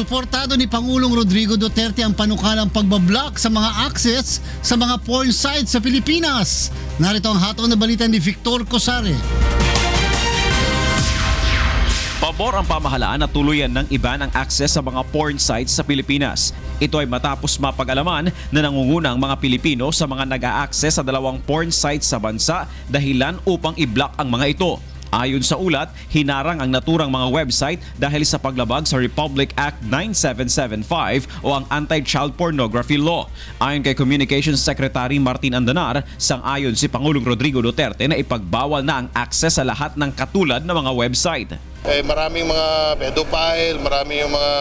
Suportado ni Pangulong Rodrigo Duterte ang panukalang pagbablock sa mga access sa mga porn sites sa Pilipinas. Narito ang hatong na balita ni Victor Cosare. Pabor ang pamahalaan na tuluyan ng iba ng access sa mga porn sites sa Pilipinas. Ito ay matapos mapag-alaman na nangungunang mga Pilipino sa mga nag-a-access sa dalawang porn sites sa bansa dahilan upang i-block ang mga ito. Ayon sa ulat, hinarang ang naturang mga website dahil sa paglabag sa Republic Act 9775 o ang Anti-Child Pornography Law. Ayon kay Communications Secretary Martin Andanar, sang-ayon si Pangulong Rodrigo Duterte na ipagbawal na ang access sa lahat ng katulad na mga website. Eh, maraming mga pedophile, maraming yung mga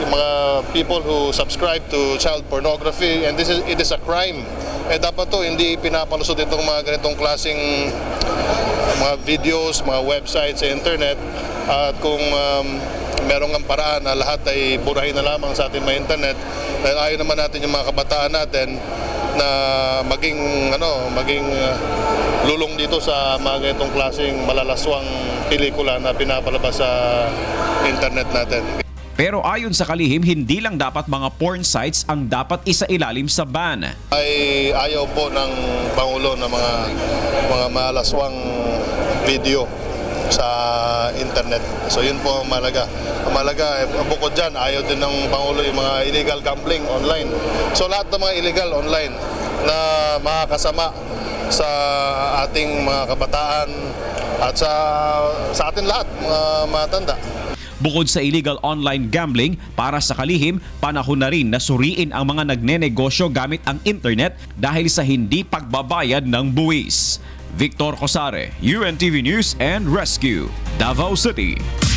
yung mga people who subscribe to child pornography and this is it is a crime. Eh dapat to hindi pinapalusot itong mga ganitong klaseng mga videos, mga websites sa internet at kung um, merong ang paraan na lahat ay burahin na lamang sa ating mga internet dahil ayaw naman natin yung mga kabataan natin na maging ano maging uh, lulong dito sa mga ganitong klaseng malalaswang pelikula na pinapalabas sa internet natin. Pero ayon sa kalihim, hindi lang dapat mga porn sites ang dapat isailalim sa ban. ay ayaw po ng Pangulo ng mga mga malaswang video sa internet. So yun po ang malaga. Ang malaga, eh, bukod dyan, ayaw din ng Pangulo yung mga illegal gambling online. So lahat ng mga illegal online na makakasama sa ating mga kabataan at sa sa atin lahat, mga matanda. Bukod sa illegal online gambling, para sa kalihim, panahon na rin na suriin ang mga nagnenegosyo gamit ang internet dahil sa hindi pagbabayad ng buwis. Victor Cosare, UNTV News and Rescue, Davao City.